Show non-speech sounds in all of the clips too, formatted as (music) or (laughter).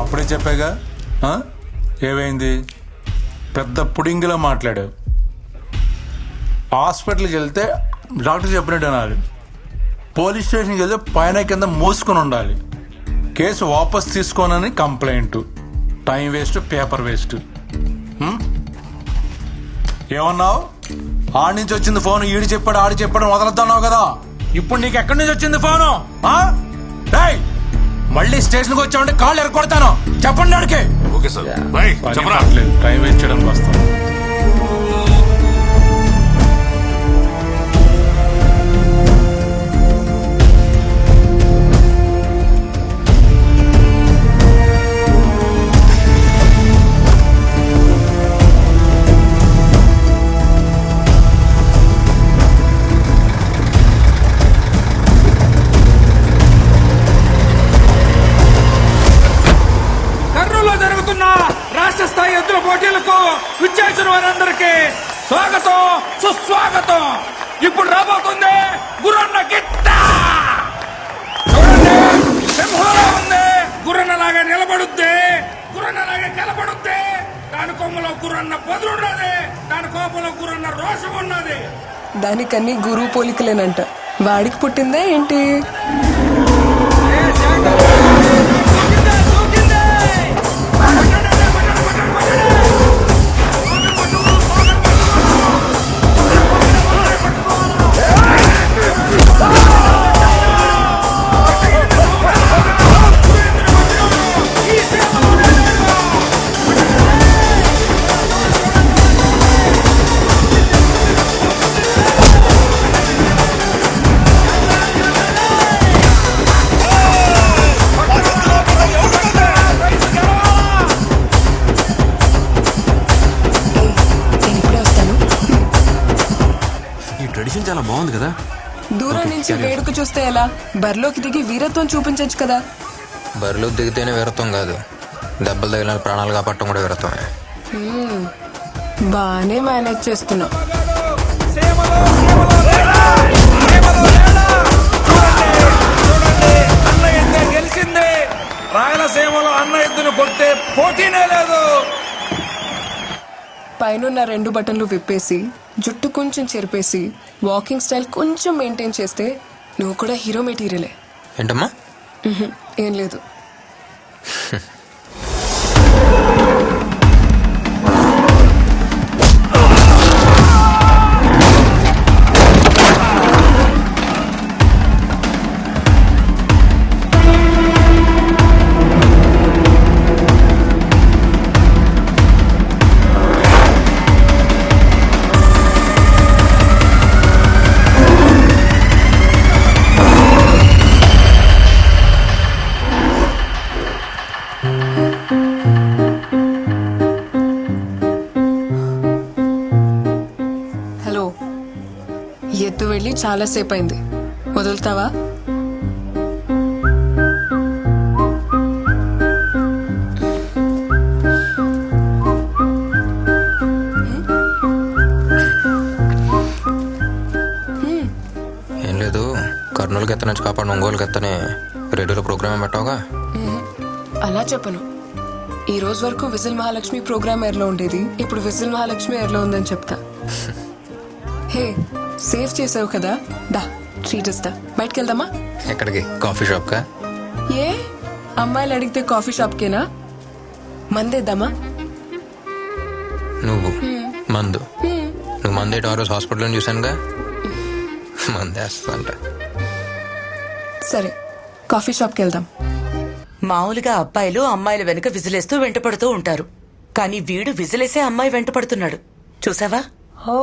అప్పుడే చెప్పాగా ఏమైంది? పెద్ద పుడింగిలా మాట్లాడావు. హాస్పిటల్కి వెళ్తే డాక్టర్ చెప్పినట్టు అనాలి. పోలీస్ స్టేషన్కి వెళ్తే పైన కింద మూసుకొని ఉండాలి. కేసు వాపస్ తీసుకోనని complaint. Time waste paper waste. ఏమన్నావు? ఆడి నుంచి వచ్చింది ఫోన్ ఈడు చెప్పాడు ఆడు చెప్పాడు వదలద్దన్నావు కదా? ఇప్పుడు నీకు ఎక్కడి నుంచి వచ్చింది ఫోను? డై మళ్ళీ స్టేషన్కి వచ్చామంటే కాళ్ళు ఎరగొడతాను. చెప్పండి ఆడికి ఓకే సార్. బై చెప్పరా. టైం వేస్ట్ చేయడానికి వస్తాం పోటీలకు విచ్చేసిన వారందరికీ స్వాగతం సుస్వాగతం. ఇప్పుడు రాబోతుంది గురన్న గిట్ట చూడండి సింహంలా ఉంది. గుర్రన్నలాగా నిలబడుద్ది. గుర్రన్నలాగా నిలబడుద్ది. దాని కొమ్మలో గుర్రన్న పొదులున్నది. దాని కోపంలో గుర్రన్న రోషం ఉన్నది. దానికన్నీ గురువు పోలికలేనంట. వాడికి పుట్టిందే ఏంటి? నుంచి వేడుక చూస్తే ఎలా? బరిలోకి దిగి వీరత్వం చూపించొచ్చు కదా. బరిలో దిగితేనే వీరత్వం కాదు. దెబ్బలు తగిలిన ప్రాణాలు కాపాడటం కూడా వీరత్వమే. బానే మేనేజ్ చేస్తున్నావు. అన్న ఎద్దే గెలిచింది రాయలసీమలో అన్న ఎద్దును కొట్టే పోటీనే లేదు పైనున్న రెండు బటన్లు విప్పేసి జుట్టు కొంచెం చెరిపేసి వాకింగ్ స్టైల్ కొంచెం మెయింటైన్ చేస్తే నువ్వు కూడా హీరో మెటీరియలే ఏంటమ్మా? ఏం లేదు. హలో ఎత్తు వెళ్ళి చాలాసేపు అయింది వదులుతావా? ఏం లేదు కర్నూలుకి ఎత్త నుంచి కాపాడు ఒంగోలుకి ఎత్తని రేడియోలో ప్రోగ్రామ్ పెట్టావుగా? అలా చెప్పను. ఈ రోజు వరకు విజిల్ మహాలక్ష్మి ప్రోగ్రామ్ ఎయిర్లో ఉండేది. ఇప్పుడు విజిల్ మహాలక్ష్మి ఎయిర్లో ఉందని చెప్తా. (laughs) హే సేవ్ చేసావు కదా? దా ట్రీట్ ఇస్తా బయటికి వెళ్దామా ఎక్కడికి? కాఫీ షాప్కా? ఏ? అమ్మాయిలు అడిగితే కాఫీ షాప్కేనా? మందేద్దామా? నువ్వు. మందు. నువ్వు మందు ఆ రోజు హాస్పిటల్లో చూశానుగా? మందేస్తా సరే కాఫీ షాప్కి వెళ్దాం మామూలుగా అబ్బాయిలు అమ్మాయిల వెనుక విజిలేస్తూ వెంటపడుతూ ఉంటారు. కానీ వీడు విజిలేసే అమ్మాయి వెంటపడుతున్నాడు. చూసావా? ఓ.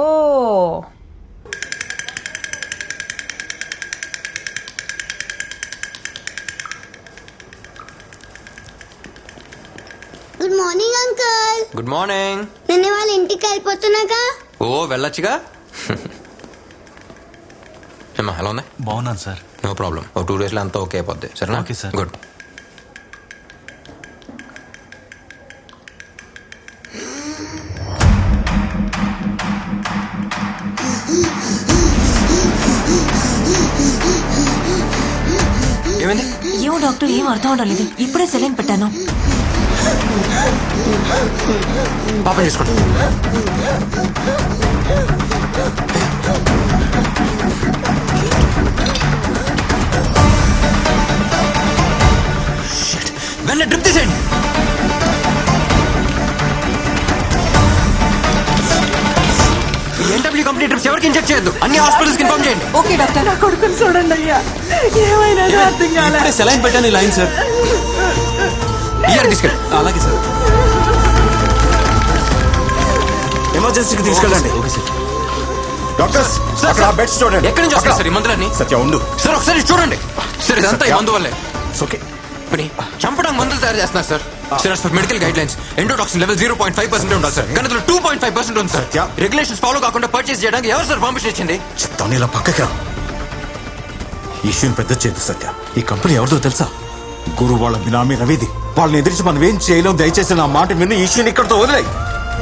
Good morning uncle good morning నిన్న వాళ్ళ ఇంటికి వెళ్ళిపోతున్నాగా? ఓ వెళ్ళొచ్చుగా? (laughs) ఏమ్మా ఎలా ఉంది? బాగున్నాను సార్. నో ప్రాబ్లం ఒక టూ డేస్లో అంతా ఓకే అయిపోద్ది. సరేనా? Okay, sir. గుడ్ ఏమో డాక్టర్ ఏం అర్థం అవడం లేదు ఇప్పుడే సెలైన్ పెట్టాను. పాపం చేసుకోండి Shit. డ్రిప్ తీసేయండి. ఎవరికి ఇంజెక్ట్ చేయొద్దు. అన్ని హాస్పిటల్స్ ఇన్ఫార్మ్ చేయండి. Okay doctor. కొడుకుని చూడండి అయ్యా. ఏమైనా అర్థం కాలే. సెలైన్ పెట్టాను ఈ లైన్ సార్ ఇయర్ తీసుకెళ్ళి. అలాగే సార్ ఎమర్జెన్సీకి తీసుకెళ్ళండి. ఓకే సార్ డాక్టర్స్ అక్కడ ఆ బెడ్స్ చూడండి. ఎక్కడి నుంచి వస్తాయి సార్ ఈ మందులన్నీ? సత్య ఉండు. సార్ ఒకసారి చూడండి. సార్ ఇదంతా ఈ మందు వల్లే. ఓకే మరి చంపడానికి మందులు తయారు చేస్తున్నారు sir sir as per medical guidelines endotoxin level zero point five percent ఉండాలి సార్ కానీ టూ పాయింట్ ఫైవ్ పర్సెంట్ ఉంది సార్. రెగ్యులేషన్స్ ఫాలో కాకుండా పర్చేస్ చేయడానికి ఎవరు సార్ పర్మిషన్ ఇచ్చింది? చెప్తాను ఇలా పక్కకి రా. ఇష్యూని పెద్ద చేయదు సత్య. ఈ కంపెనీ ఎవరిదో తెలుసా? గురు వాళ్ళ బినామీ రవిది. వాళ్ళని ఎదిరించి మనం ఏం చేయలేం దయచేసి నా మాట విని ఈ ఇష్యూని ఇక్కడతో వదిలేయి.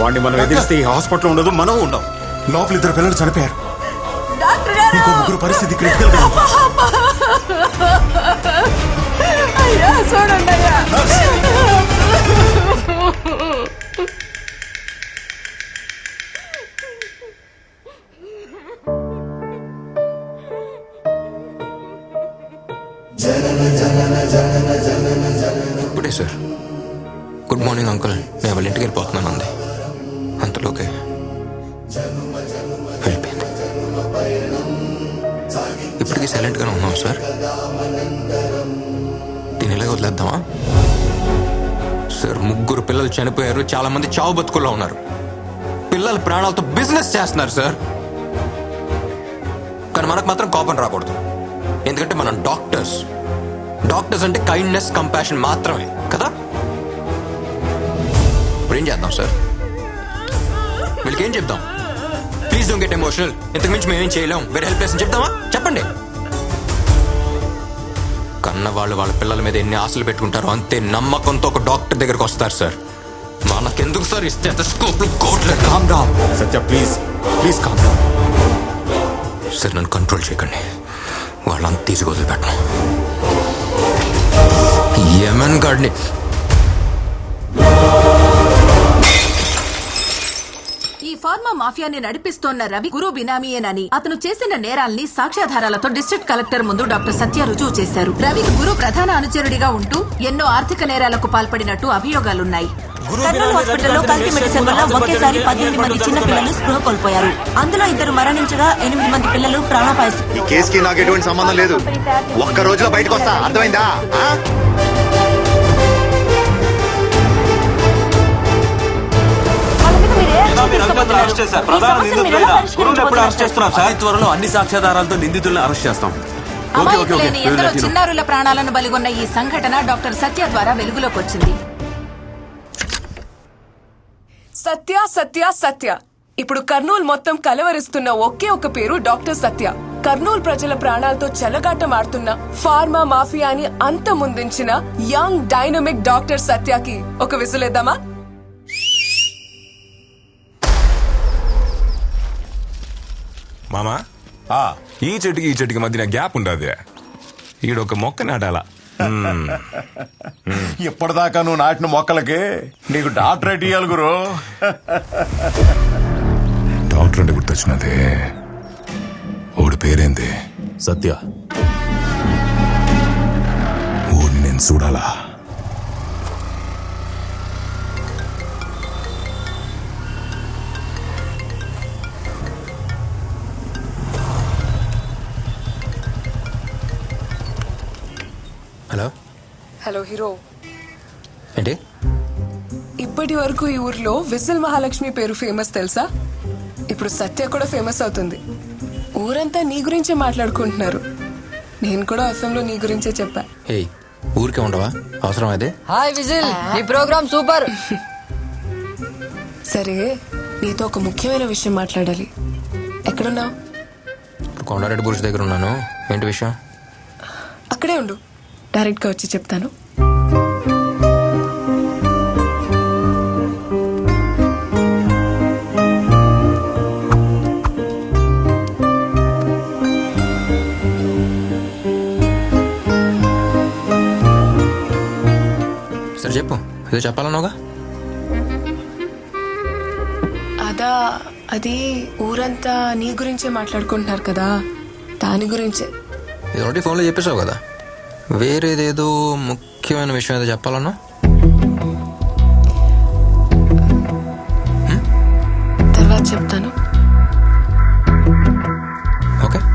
వాడిని మనం ఎదిరిస్తే ఈ హాస్పిటల్ ఉండదు మనం ఉండం. లోపల ఇద్దరు పిల్లలు చనిపోయారు. డాక్టర్ గారు! ఇంకో ముగ్గురు పరిస్థితి క్రిటికల్గా గుడ్ మార్నింగ్ అంకుల్ నేను వాళ్ళ ఇంటికి వెళ్ళిపోతున్నాను అంది. అంతలోకే వెళ్ళిపోయింది. ఇప్పటికీ సైలెంట్గానే ఉన్నాం సార్. దీని ఇలాగ వదిలేద్దామా? సార్ ముగ్గురు పిల్లలు చనిపోయారు. చాలామంది చావు బతుకుల్లో ఉన్నారు. పిల్లల ప్రాణాలతో బిజినెస్ చేస్తున్నారు సార్. కానీ మనకు మాత్రం కోపం రాకూడదు. ఎందుకంటే మనం డాక్టర్స్. డాక్టర్స్ అంటే కైండ్నెస్ కంపాషన్ మాత్రమే కదా? ఇప్పుడు ఏం చేద్దాం సార్ వీళ్ళకి ఏం చెప్దాం? ప్లీజ్ డోంట్ గెట్ ఎమోషనల్ ఇంతకు మించి మేమేం చేయలేం. వేరే హెల్ప్ అని చెప్దామా? చెప్పండి. కన్న వాళ్ళు వాళ్ళ పిల్లల మీద ఎన్ని ఆశలు పెట్టుకుంటారో అంతే నమ్మకంతో ఒక డాక్టర్ దగ్గరకు వస్తారు సార్ మనకెందుకు సార్ ఇస్తే స్కోప్లు కోట్లు calm Satya please please calm sir నన్ను కంట్రోల్ చేయకండి. వాళ్ళంతా తీసుకు వదిలిపెట్టను. యమన్ గాడిని ఫార్మా మాఫియాని నడిపిస్తోన్న రవి గురు బినామీయేనని. అతను చేసిన నేరాల్ని సాక్ష్యాధారాలతో డిస్ట్రిక్ట్ కలెక్టర్ ముందు డాక్టర్ సత్య రుజువు చేశారు. రవి గురు ప్రధాన అనుచరుడిగా ఉంటూ ఎన్నో ఆర్థిక నేరాలకు పాల్పడినట్టు అభియోగాలున్నాయి. కర్నూలు హాస్పిటల్లో కల్తీ మెడిసిన్ వల్ల ఒకేసారి పద్దెనిమిది మంది చిన్న పిల్లలు స్పృహ కోల్పోయారు. అందులో ఇద్దరు మరణించగా ఎనిమిది మంది పిల్లలు ప్రాణాపాయ ఈ కేసుకి నాకు ఎటువంటి సంబంధం లేదు. ఒక్క రోజులో బయటకు వస్తా అర్థమైందా త్వరలో అన్ని సాక్ష్యాధారాలతో నిందితులను అరెస్ట్ చేస్తాం. Okay okay okay. అమాయకులైన ఎందరో చిన్నారుల ప్రాణాలను బలిగొన్న ఈ సంఘటన డాక్టర్ సత్య ద్వారా వెలుగులోకి వచ్చింది. సత్య సత్య సత్య. ఇప్పుడు కర్నూలు మొత్తం కలవరిస్తున్న ఒకే ఒక పేరు డాక్టర్ సత్య. కర్నూలు ప్రజల ప్రాణాలతో చెలగాటం ఆడుతున్న ఫార్మా మాఫియాని అంత ముందించిన యంగ్ డైనమిక్ డాక్టర్ సత్యకి ఒక విసులేద్దామా? మామా? ఈ చెట్టుకి ఈ చెట్టుకి మధ్యన గ్యాప్ ఉండదు ఈడొక మొక్క నాటాలా. (laughs) ఎప్పటిదాకా నువ్వు నాటిన మొక్కలకి నీకు డాక్టరేట్ ఇయ్యాలి గురు. (laughs) డాక్టర్ అంటే గుర్తొచ్చినదే. ఓడి పేరేంది? సత్య. ఊరిని నేను చూడాలా? Hello hero. ఏంటి? ఇప్పటి వరకు ఈ ఊర్లో విజిల్ మహాలక్ష్మి పేరు ఫేమస్ తెలుసా? ఇప్పుడు సత్య కూడా ఫేమస్ అవుతుంది. ఊరంతా నీ గురించే మాట్లాడుకుంటున్నారు. నేను కూడా ఎఫ్ఎంలో నీ గురించే చెప్పా. ఏయ్ ఊరికే ఉండవా? అవసరం అదే హాయ్ విజిల్ ఈ ప్రోగ్రామ్ సూపర్. సరే నీతో ఒక ముఖ్యమైన విషయం మాట్లాడాలి. ఎక్కడున్నావు? కొండారెడ్డి బురుష్ దగ్గర ఉన్నాను. ఏంటి విషయం? అక్కడే ఉండు. డైరెక్ట్గా వచ్చి చెప్తాను. సరే చెప్పు. ఏదో చెప్పాలన్నావుగా? అదా అది ఊరంతా నీ గురించే మాట్లాడుకుంటున్నారు కదా. దాని గురించే. ఇది ఒకటి ఫోన్లో చెప్పేశావు కదా. వేరేదేదో ముఖ్యమైన విషయం ఏదో చెప్పాలన్నా? తర్వాత చెప్తాను.